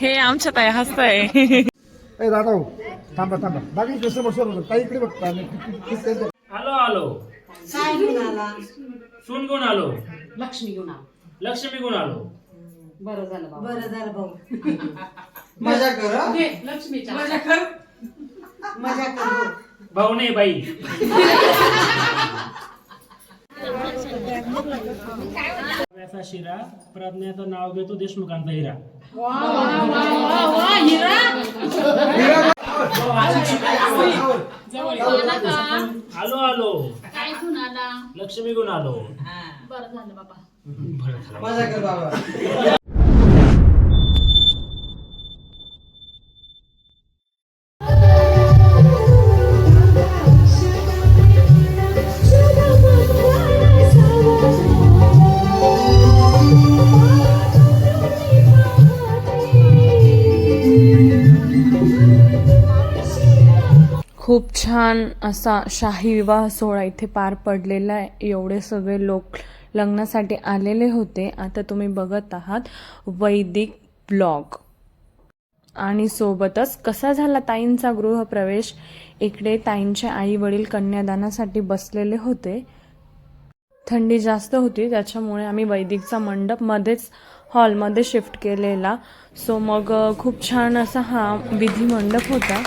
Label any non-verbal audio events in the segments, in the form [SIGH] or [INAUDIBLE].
हे आमच्या ताई हसताय [LAUGHS] ए दादा हो थांबा थांबा. बाकी कस्टमर सर ताई इकडे बघता. आलो आलो. काय घेऊन आला. सून घेऊन आलो. लक्ष्मी घेऊन आला. लक्ष्मी घेऊन आलो. बरं झालं बाबा. बरं झालं भाऊ. [LAUGHS] मजा कर लक्ष्मीच्या. मजा कर. मजा कर. भाऊ. भाऊ नाही बाई. [LAUGHS] रव्याचा शिरा प्रज्ञाचं नाव घेतो देशमुखांचा हिरा. आलो आलो काय घेऊन आला? लक्ष्मी घेऊन आलो. बरं झालं बाबा. बरं झालं. [LAUGHS] छान असा शाही विवाह सोहळा इथे पार पडलेला आहे. एवढे सगळे लोक लग्नासाठी आलेले होते. आता तुम्ही बघत आहात वैदिक ब्लॉग. आणि सोबतच कसा झाला ताईंचा गृहप्रवेश? इकडे ताईंचे आई वडील कन्यादानासाठी बसलेले होते. थंडी जास्त होती त्याच्यामुळे आम्ही वैदिकचा मंडप मध्येच हॉलमध्ये शिफ्ट केलेला. सो मग खूप छान असा हा विधी मंडप होता.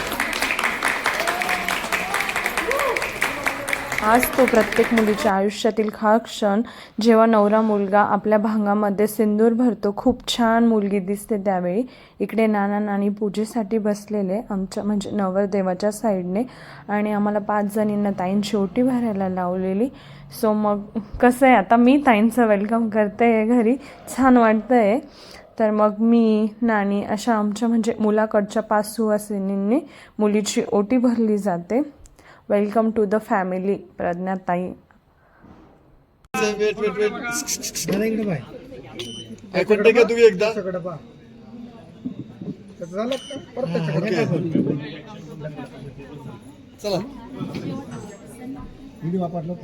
आज तो प्रत्येक मुलीच्या आयुष्यातील हा क्षण जेव्हा नवरा मुलगा आपल्या भांगामध्ये सिंदूर भरतो खूप छान मुलगी दिसते त्यावेळी. इकडे नाना नानी पूजेसाठी बसलेले आमच्या म्हणजे नवरदेवाच्या साईडने आणि आम्हाला पाच जणींना ताईंची ओटी भरायला लावलेली. सो मग कसं आहे आता मी ताईंचं वेलकम करते आहे घरी. छान वाटतं आहे तर मग मी नानी अशा आमच्या म्हणजे मुलाकडच्या पाच सुवासिनींनी मुलीची ओटी भरली जाते. वेलकम टू द फॅमिली प्रज्ञाताई वेट ऐकून तुम्ही एकदा चला. व्हिडिओ वापरलो.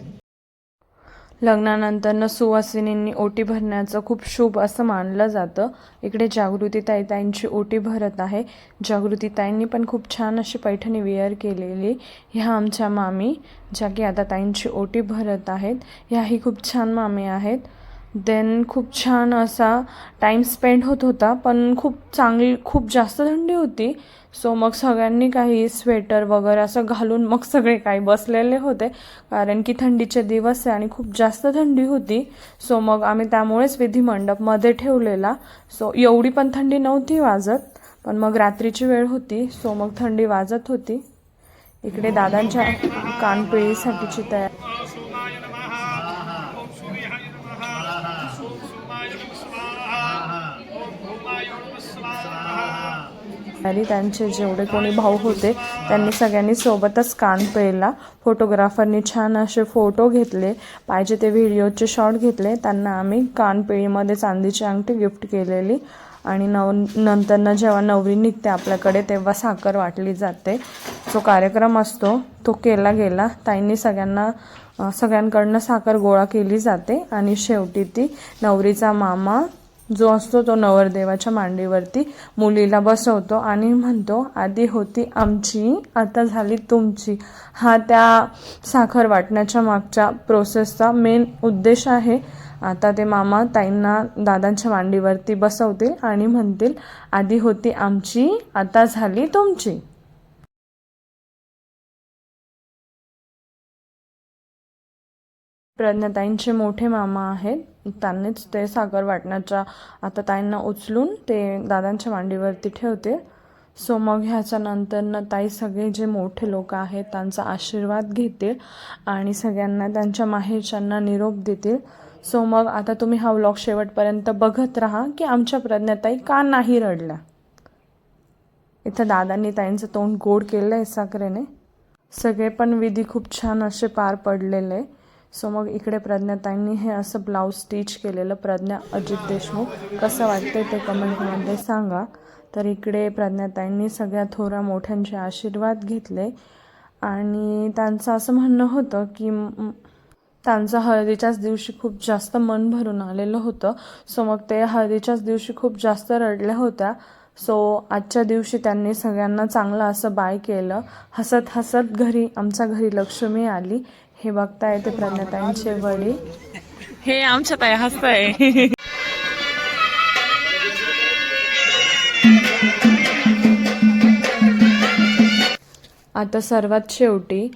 लग्नानंतरनं सुवासिनींनी ओटी भरण्याचं खूप शुभ असं मानलं जातं. इकडे जागृती ताई ताईंची ओटी भरत आहे. जागृती ताईंनी पण खूप छान अशी पैठणी वेअर केलेली. ह्या आमच्या मामी ज्या की आता ताईंची ओटी भरत आहेत ह्याही खूप छान मामी आहेत. देन खूप छान असा टाईम स्पेंड होत होता. पण खूप चांगली खूप जास्त थंडी होती. सो मग सगळ्यांनी काही स्वेटर वगैरे असं घालून मग सगळे काही बसलेले होते. कारण की थंडीचे दिवस आहे आणि खूप जास्त थंडी होती. सो मग आम्ही त्यामुळेच विधी मंडपमध्ये ठेवलेला. सो एवढी पण थंडी नव्हती वाजत. पण मग रात्रीची वेळ होती. सो मग थंडी वाजत होती. इकडे दादांच्या कानपिळीसाठीची तयारी. आणि त्यांचे जेवढे कोणी भाऊ होते त्यांनी सगळ्यांनी सोबतच कान पेरला फोटोग्राफरनी छान असे फोटो घेतले. पाहिजे ते व्हिडिओचे शॉट घेतले. त्यांना आम्ही कानपिळीमध्ये चांदीची अंगठी गिफ्ट केलेली आणि नव नंतरनं जेव्हा नवरी निघते आपल्याकडे तेव्हा साखर वाटली जाते. जो कार्यक्रम असतो तो केला गेला. ताईंनी सगळ्यांना सगळ्यांकडनं साखर गोळा केली जाते. आणि शेवटी ती नवरीचा मामा जो असतो तो नवरदेवाच्या मांडीवरती मुलीला बसवतो आणि म्हणतो आधी होती आमची आता झाली तुमची. हा त्या साखर वाटण्याच्या मागच्या प्रोसेसचा मेन उद्देश आहे. आता ते मामा ताईंना दादांच्या मांडीवरती बसवतील आणि म्हणतील आधी होती आमची आता झाली तुमची. प्रज्ञाताईंचे मोठे मामा आहेत. त्यांनीच ते साखर वाटण्याच्या आता ताईंना उचलून ते दादांच्या मांडीवरती ठेवते. सो मग ह्याच्या नंतरनं ताई सगळे जे मोठे लोक आहेत त्यांचा आशीर्वाद घेतील आणि सगळ्यांना त्यांच्या माहेरच्यांना निरोप देतील. सो मग आता तुम्ही हा व्लॉग शेवटपर्यंत बघत राहा की आमच्या प्रज्ञाताई का नाही रडल्या. इथं दादांनी ताईंचं तोंड गोड केलं आहे साखरेने सगळे पण विधी खूप छान असे पार पडलेले. सो मग इकडे प्रज्ञाताईंनी हे असं ब्लाऊज स्टिच केलेलं प्रज्ञा अजित देशमुख. कसं वाटतंय ते कमेंटमध्ये सांगा. तर इकडे प्रज्ञाताईंनी सगळ्या थोरा मोठ्यांचे आशीर्वाद घेतले. आणि त्यांचं असं म्हणणं होतं की त्यांचं हळदीच्याच दिवशी खूप जास्त मन भरून आलेलं होतं. सो मग ते हळदीच्याच दिवशी खूप जास्त रडल्या होत्या. सो आजच्या दिवशी त्यांनी सगळ्यांना चांगलं असं बाय केलं. हसत हसत घरी आमच्या घरी लक्ष्मी आली. हे बघताय ते प्रज्ञाताईंचे वडील. हे आमच्या ताई हसताय. आता सर्वात शेवटी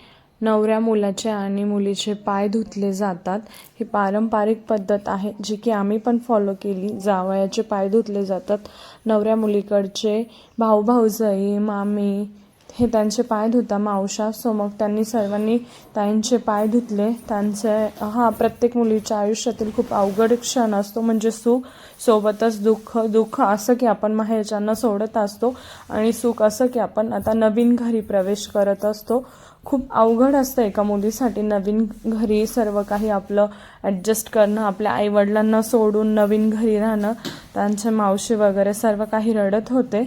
नवऱ्या मुलाचे आणि मुलीचे पाय धुतले जातात. ही पारंपरिक पद्धत आहे जी की आम्ही पण फॉलो केली. जावयाचे पाय धुतले जातात. नवऱ्या मुलीकडचे भाऊ भाऊजाई मामी हे त्यांचे पाय धुता मावशा. सो मग त्यांनी सर्वांनी ताईंचे पाय धुतले. त्यांचे हा प्रत्येक मुलीच्या आयुष्यातील खूप अवघड क्षण असतो म्हणजे सुख सोबतच दुःख. दुःख असं की आपण माहेरच्यांना सोडत असतो आणि सुख असं की आपण आता नवीन घरी प्रवेश करत असतो. खूप अवघड असतं एका मुलीसाठी नवीन घरी सर्व काही आपलं ॲडजस्ट करणं आपल्या आईवडिलांना सोडून नवीन घरी राहणं. त्यांचे मावशी वगैरे सर्व काही रडत होते.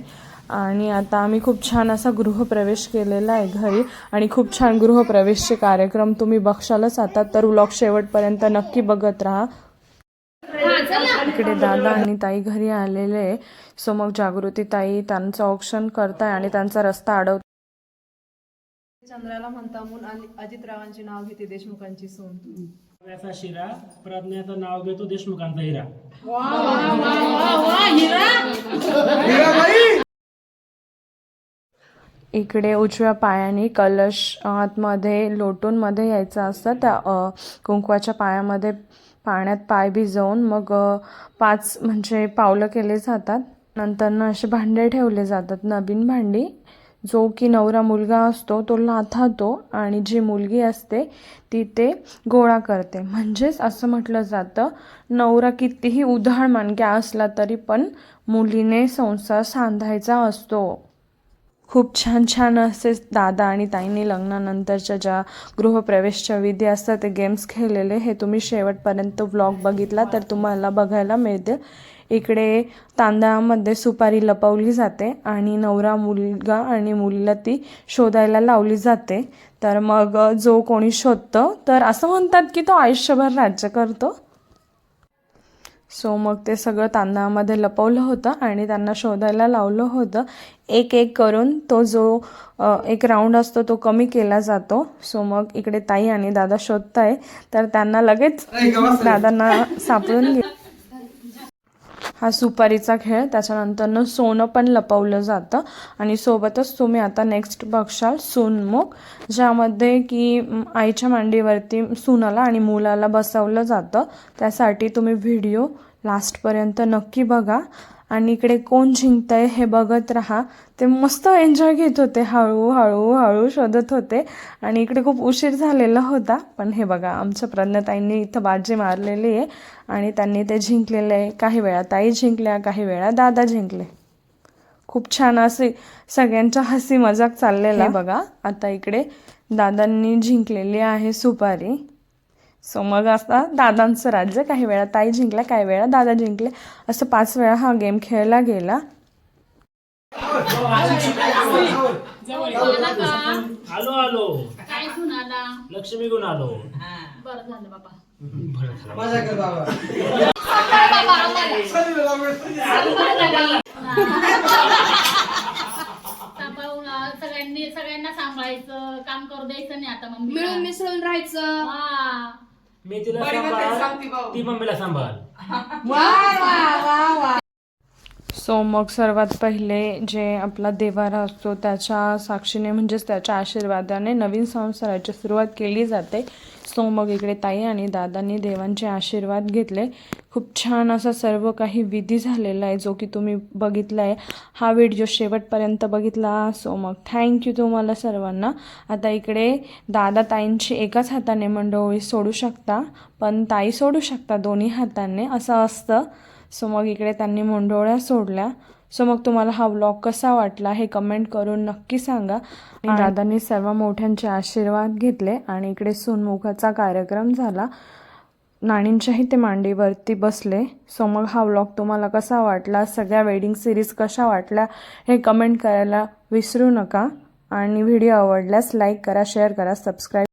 आणि आता आम्ही खूप छान असा गृहप्रवेश केलेला आहे घरी. आणि खूप छान गृहप्रवेशचे कार्यक्रम तुम्ही बघशालच आता. तर व्लॉग शेवटपर्यंत नक्की बघत राहा. इकडे दादा आणि ताई घरी आलेले आहे. सो मग जागृती ताई त्यांचं ऑप्शन करताय आणि त्यांचा रस्ता अडवत चंद्राला म्हणता म्हणून आणि अजितरावांचे नाव घेते देशमुखांची सून. व्यासा शिरा प्रज्ञाचं नाव घेतो देशमुखांचा हिरा इकडे उजव्या पायाने कलश आतमध्ये लोटूनमध्ये यायचं असतं. त्या कुंकवाच्या पायामध्ये पाण्यात पाय भिजवून मग पाच म्हणजे पावलं केले जातात. नंतरनं असे भांडे ठेवले जातात. नवीन भांडी जो की नवरा मुलगा असतो तो लाथातो आणि जी मुलगी असते ती ते गोळा करते. म्हणजेच असं म्हटलं जातं नवरा कितीही उधाळ मानक्या असला तरी पण मुलीने संसार सांधायचा असतो. खूप छान छान असे दादा आणि ताईंनी लग्नानंतरच्या ज्या गृहप्रवेशच्या विधी असतात ते गेम्स खेळलेले हे तुम्ही शेवटपर्यंत व्लॉग बघितला तर तुम्हाला बघायला मिळते इकडे तांदळामध्ये सुपारी लपवली जाते आणि नवरा मुलगा आणि मुलीला ती शोधायला लावली जाते. तर मग जो कोणी शोधतं तर असं म्हणतात की तो आयुष्यभर राज्य करतो. सो मग ते सगळं तांदळामध्ये लपवलं होतं आणि त्यांना शोधायला लावलं होतं. एक एक करून तो जो एक राऊंड असतो तो कमी केला जातो. सो मग इकडे ताई आणि दादा शोधताय. तर त्यांना लगेच दादांना सापडून घे [LAUGHS] हा सुपारीचा खेळ. त्याच्यानंतरनं सोनं पण लपवलं जातं. आणि सोबतच तुम्ही आता नेक्स्ट बघशाल सोनमुख ज्यामध्ये की आईच्या मांडीवरती सुनाला आणि मुलाला बसवलं जातं. त्यासाठी तुम्ही व्हिडिओ लास्टपर्यंत नक्की बघा. आणि इकडे कोण जिंकतंय हे बघत राहा. ते मस्त एन्जॉय घेत होते हळूहळू हळू हळू शोधत होते. आणि इकडे खूप उशीर झालेला होता पण हे बघा आमच्या प्रज्ञाताईंनी इथं बाजी मारलेली आहे. आणि त्यांनी ते जिंकलेलं आहे. काही वेळा ताई जिंकल्या काही वेळा दादा जिंकले. खूप छान असे सगळ्यांच्या हसी मजाक चाललेला. आहे बघा आता इकडे दादांनी जिंकलेली आहे सुपारी. सो मग आता दादांचं राज्य काही वेळा ताई जिंकल्या काही वेळा दादा जिंकले. असं पाच वेळा हा गेम खेळला गेला. आला आलो. लक्ष्मी गुण आलो. बरं झालं बाबा माझ्या कर बाबा सांभाळून अं, सगळ्यांनी सगळ्यांना सांभाळायचं काम करू द्यायचं नाही आता मम्मी मिळून मिसळून राहायचं. मी तिला सांभाळ. ती मम्मीला सांभाळ. सो मग सर्वात पहिले जे आपला देवारा असतो त्याच्या साक्षीने म्हणजेच त्याच्या आशीर्वादाने नवीन संसाराची सुरुवात केली जाते. सो मग इकडे ताई आणि दादांनी देवांचे आशीर्वाद घेतले. खूप छान असा सर्व काही विधी झालेला आहे जो की तुम्ही बघितला आहे हा व्हिडिओ शेवटपर्यंत बघितला सो मग थँक्यू तुम्हाला सर्वांना. आता इकडे दादा ताईंची एकाच हाताने मंडोळी सोडू शकता पण ताई सोडू शकता दोन्ही हाताने. असं असतं. सो मग इकडे त्यांनी मंडोळ्या सोडल्या. सो मग तुम्हाला हा व्लॉग कसा वाटला हे कमेंट करून नक्की सांगा. आणि दादांनी सर्व मोठ्यांचे आशीर्वाद घेतले आणि इकडे सुनमुखाचा कार्यक्रम झाला. नाणींच्याही ते मांडीवरती बसले. सो मग हा व्लॉग तुम्हाला कसा वाटला? सगळ्या वेडिंग सिरीज कशा वाटल्या? हे कमेंट करायला विसरू नका. आणि व्हिडिओ आवडल्यास लाईक करा शेअर करा सबस्क्राईब